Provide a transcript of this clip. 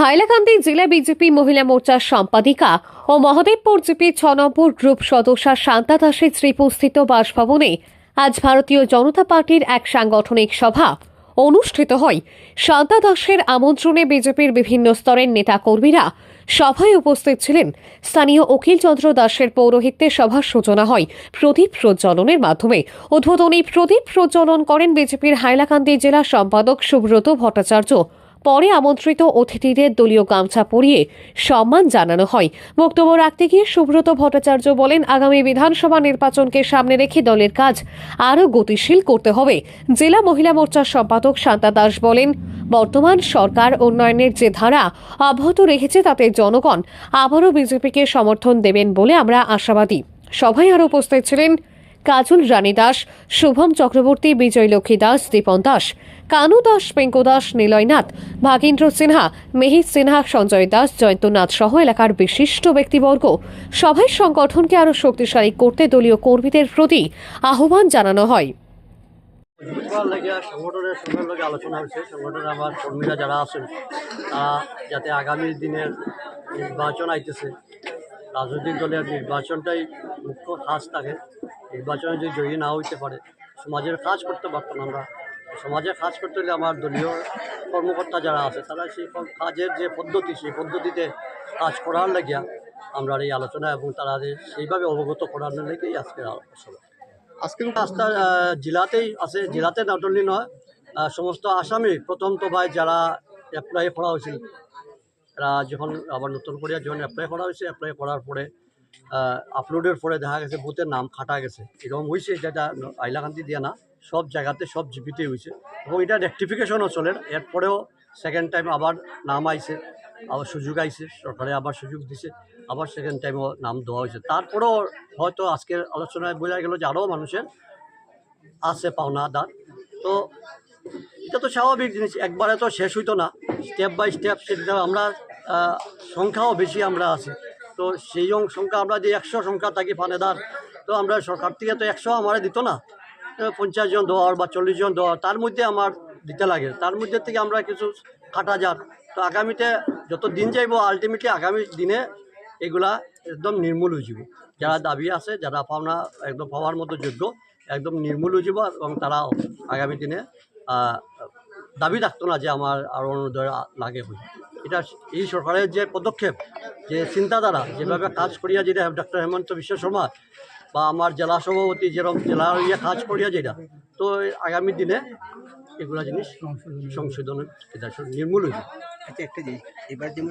হাইলাকান্দি জেলা বিজেপি মহিলা মোর্চার সম্পাদিকা ও মহাদেবপুর জিপি ছ নম্বর গ্রুপ সদস্যা শান্তা দাসের শ্রীপুস্থিত বাসভবনে আজ ভারতীয় জনতা পার্টির এক সাংগঠনিক সভা অনুষ্ঠিত হয়। শান্তা দাসের আমন্ত্রণে বিজেপির বিভিন্ন স্তরের নেতাকর্মীরা সভায় উপস্থিত ছিলেন। স্থানীয় অখিল চন্দ্র দাসের পৌরোহিত্যে সভার সূচনা হয় প্রদীপ প্রজ্বলনের মাধ্যমে। উদ্বোধনী প্রদীপ প্রজ্বলন করেন বিজেপির হাইলাকান্দি জেলা সম্পাদক সুব্রত ভট্টাচার্য। পরে আমন্ত্রিত অতিথিদের দলীয় গামছা পরিয়ে সম্মান জানানো হয়। বক্তব্য রাখতে গিয়ে সুব্রত ভট্টাচার্য বলেন, আগামী বিধানসভা নির্বাচনকে সামনে রেখে দলের কাজ আরও গতিশীল করতে হবে। জেলা মহিলা মোর্চার সম্পাদক শান্তা দাস বলেন, বর্তমান সরকার উন্নয়নের যে ধারা অব্যাহত রেখেছে, তাতে জনগণ আবারও বিজেপিকে সমর্থন দেবেন বলে আমরা আশাবাদী। সভায় আরও উপস্থিত ছিলেন কাজল রানী দাস, শুভম চক্রবর্তী, বিজয় লক্ষ্মী দাস, দীপন দাস, কানু দাস, পেঙ্কো দাস নিলয়নাথ ভাগেন্দ্র সিনহা, মেহিত সিনহা, সঞ্জয় দাস, জয়ন্তনাথ সহ এলাকার বিশিষ্ট ব্যক্তিবর্গ। সভায় সংগঠনকে আরও শক্তিশালী করতে দলীয় কর্মীদের প্রতি আহ্বান জানানো হয়। সংগঠনের সঙ্গে লগে আলোচনা হয়েছে। সংগঠনের আমার কর্মীরা যারা আছেন, তারা যাতে আগামী দিনের নির্বাচন আইতেছে রাজনৈতিক দলের নির্বাচনটাই মুখ্য কাজ থাকে নির্বাচনে যদি জয়ী না হইতে পারে সমাজের কাজ করতে পারতাম আমরা। সমাজের কাজ করতে হলে আমার দলীয় কর্মকর্তা যারা আছে তারা সেই কাজের যে পদ্ধতি সেই পদ্ধতিতে কাজ করার লাগিয়া আমরা এই আলোচনা এবং তারা সেইভাবে অবগত করার লেগেই আজকের আলোচনা। আজকের রাস্তা জেলাতেই আছে জেলাতে নট অনলি নয় সমস্ত আসামি প্রথম তো ভাই যারা অ্যাপ্লাই করা হয়েছিল যখন আবার নতুন করে যখন অ্যাপ্লাই করা হয়েছে অ্যাপ্লাই করার পরে আপলোডের পরে দেখা গেছে বুথের নাম খাটা গেছে। এরকম হয়েছে যেটা আইলাকান্তি দিয়া না, সব জায়গাতে সব জিপিতে হয়েছে এবং এটা রেক্টিফিকেশনও চলে এরপরেও সেকেন্ড টাইম আবার নাম আইছে, আবার সুযোগ আইছে, সরকারে আবার সুযোগ দিছে, আবার সেকেন্ড টাইমও নাম দেওয়া হয়েছে তারপরেও হয়তো আজকের আলোচনায় বোঝা গেল যে আরও মানুষের আছে পাওনা দান তো এটা তো স্বাভাবিক জিনিস, একবারে তো শেষ হইতো না। স্টেপ বাই স্টেপ সেটা আমরা সংখ্যাও বেশি আমরা আছি। তো সেই সংখ্যা আমরা যে একশো সংখ্যা থাকি ফানেদার, তো আমরা সরকার থেকে তো একশো আমার দিত না। পঞ্চাশ জন দেওয়ার বা চল্লিশ জন দেওয়ার, তার মধ্যে আমার দিতে লাগে। তার মধ্যে থেকে আমরা কিছু কাটা যাক তো আগামীতে যত দিন যাইব আলটিমেটলি আগামী দিনে এগুলা একদম নির্মূল হয়ে যাব। যারা দাবি আছে, যারা পাওনা একদম পাওয়ার মতো যোগ্য, একদম নির্মূল হয়ে যাব এবং তারা আগামী দিনে দাবি রাখতো না যে আমার আরও অরুণোদয় লাগে হই এটা এই সরকারের যে পদক্ষেপ, যে চিন্তাধারা, যেভাবে কাজ করিয়া যেটা ডক্টর হেমন্ত বিশ্ব শর্মা বা আমার জেলা সভাপতি যেরকম জেলা ইয়ে কাজ করিয়া যেটা, তো আগামী দিনে এগুলা জিনিস সংশোধন নির্মূল হয়েছে আচ্ছা একটা জিনিস, এবার যেমন